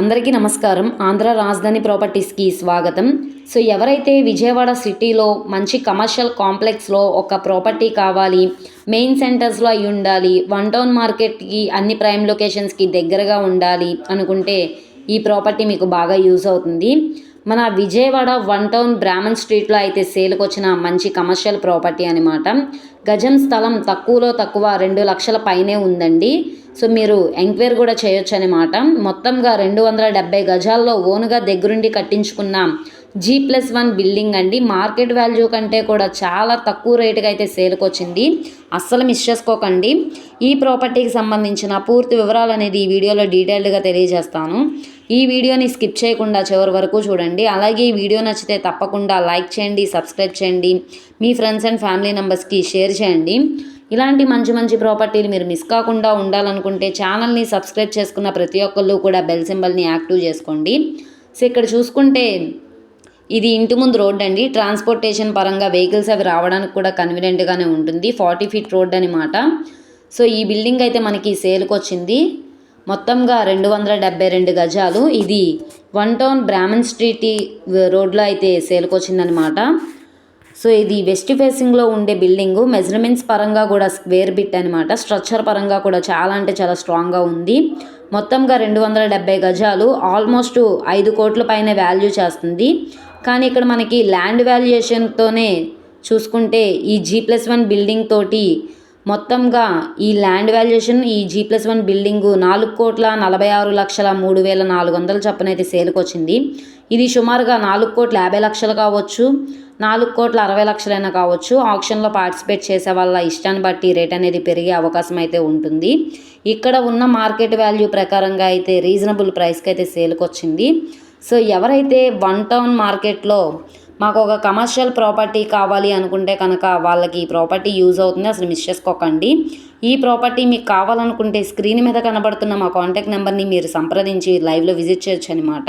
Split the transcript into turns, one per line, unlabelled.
అందరికీ నమస్కారం. ఆంధ్ర రాజధాని ప్రాపర్టీస్కి స్వాగతం. సో ఎవరైతే విజయవాడ సిటీలో మంచి కమర్షియల్ కాంప్లెక్స్లో ఒక ప్రాపర్టీ కావాలి మెయిన్ సెంటర్స్లో అయి ఉండాలి వన్ టౌన్ మార్కెట్కి అన్ని ప్రైమ్ లొకేషన్స్కి దగ్గరగా ఉండాలి అనుకుంటే ఈ ప్రాపర్టీ మీకు బాగా యూజ్ అవుతుంది. మన విజయవాడ వన్ టౌన్ బ్రాహ్మణ్ స్ట్రీట్లో అయితే సేల్కి వచ్చిన మంచి కమర్షియల్ ప్రాపర్టీ అనమాట గజం స్థలం తక్కువలో తక్కువ రెండు లక్షల పైనే ఉందండి. సో మీరు ఎంక్వైర్ కూడా చేయొచ్చు అనమాట మొత్తంగా రెండు వందల డెబ్బై గజాల్లో ఓనుగా దగ్గరుండి కట్టించుకున్న. జీ ప్లస్ వన్ బిల్డింగ్ అండి. మార్కెట్ వాల్యూ కంటే కూడా చాలా తక్కువ రేటుగా అయితే సేల్కి వచ్చింది. అస్సలు మిస్ చేసుకోకండి. ఈ ప్రాపర్టీకి సంబంధించిన పూర్తి వివరాలు అనేది ఈ వీడియోలో డీటెయిల్డ్గా తెలియజేస్తాను. ఈ వీడియోని స్కిప్ చేయకుండా చివరి వరకు చూడండి. అలాగే ఈ వీడియో నచ్చితే తప్పకుండా లైక్ చేయండి సబ్స్క్రైబ్ చేయండి. మీ ఫ్రెండ్స్ అండ్ ఫ్యామిలీ మెంబర్స్కి షేర్ చేయండి. ఇలాంటి మంచి మంచి ప్రాపర్టీలు మీరు మిస్ కాకుండా ఉండాలనుకుంటే ఛానల్ని సబ్స్క్రైబ్ చేసుకున్న ప్రతి ఒక్కళ్ళు కూడా బెల్ సింబల్ని యాక్టివ్ చేసుకోండి. సో ఇక్కడ చూసుకుంటే ఇది ఇంటి ముందు రోడ్ అండి. ట్రాన్స్పోర్టేషన్ పరంగా వెహికల్స్ అవి రావడానికి కూడా కన్వీనియంట్గానే ఉంటుంది. ఫార్టీ ఫీట్ రోడ్ అనమాట సో ఈ బిల్డింగ్ అయితే మనకి సేల్కి వచ్చింది. మొత్తంగా రెండు వందల డెబ్బై రెండు గజాలు. ఇది వన్ టౌన్ బ్రాహ్మణ్ స్ట్రీట్ రోడ్లో అయితే సేల్కి వచ్చిందనమాట సో ఇది వెస్ట్ ఫేసింగ్లో ఉండే బిల్డింగ్. మెజర్మెంట్స్ పరంగా కూడా స్క్వేర్ బిట్ అనమాట స్ట్రక్చర్ పరంగా కూడా చాలా అంటే చాలా స్ట్రాంగ్గా ఉంది. మొత్తంగా రెండు వందల డెబ్బై గజాలు. ఆల్మోస్ట్ ఐదు కోట్ల పైన వాల్యూ చేస్తుంది. కానీ ఇక్కడ మనకి ల్యాండ్ వాల్యుయేషన్తోనే చూసుకుంటే ఈ జీ ప్లస్ వన్ బిల్డింగ్ తోటి మొత్తంగా ఈ ల్యాండ్ వాల్యుయేషన్ ఈ జీ ప్లస్ వన్ బిల్డింగ్ నాలుగు కోట్ల నలభై ఆరు లక్షల మూడు వేల నాలుగు వందల చప్పునైతే అయితే సేల్కి వచ్చింది ఇది సుమారుగా నాలుగు కోట్ల యాభై లక్షలు కావచ్చు నాలుగు కోట్ల అరవై లక్షలైనా కావచ్చు. ఆప్షన్లో పార్టిసిపేట్ చేసే వాళ్ళ ఇష్టాన్ని బట్టి రేట్ అనేది పెరిగే అవకాశం అయితే ఉంటుంది. ఇక్కడ ఉన్న మార్కెట్ వాల్యూ ప్రకారంగా అయితే రీజనబుల్ ప్రైస్కి అయితే సేల్కి వచ్చింది. సో ఎవరైతే వన్ టౌన్ మార్కెట్లో మాకు ఒక కమర్షియల్ ప్రాపర్టీ కావాలి అనుకుంటే కనుక వాళ్ళకి ఈ ప్రాపర్టీ యూజ్ అవుతుంది. అసలు మిస్ చేసుకోకండి. ఈ ప్రాపర్టీ మీకు కావాలనుకుంటే స్క్రీన్ మీద కనబడుతున్న మా కాంటాక్ట్ నెంబర్ని మీరు సంప్రదించి లైవ్లో విజిట్ చేయొచ్చు అనమాట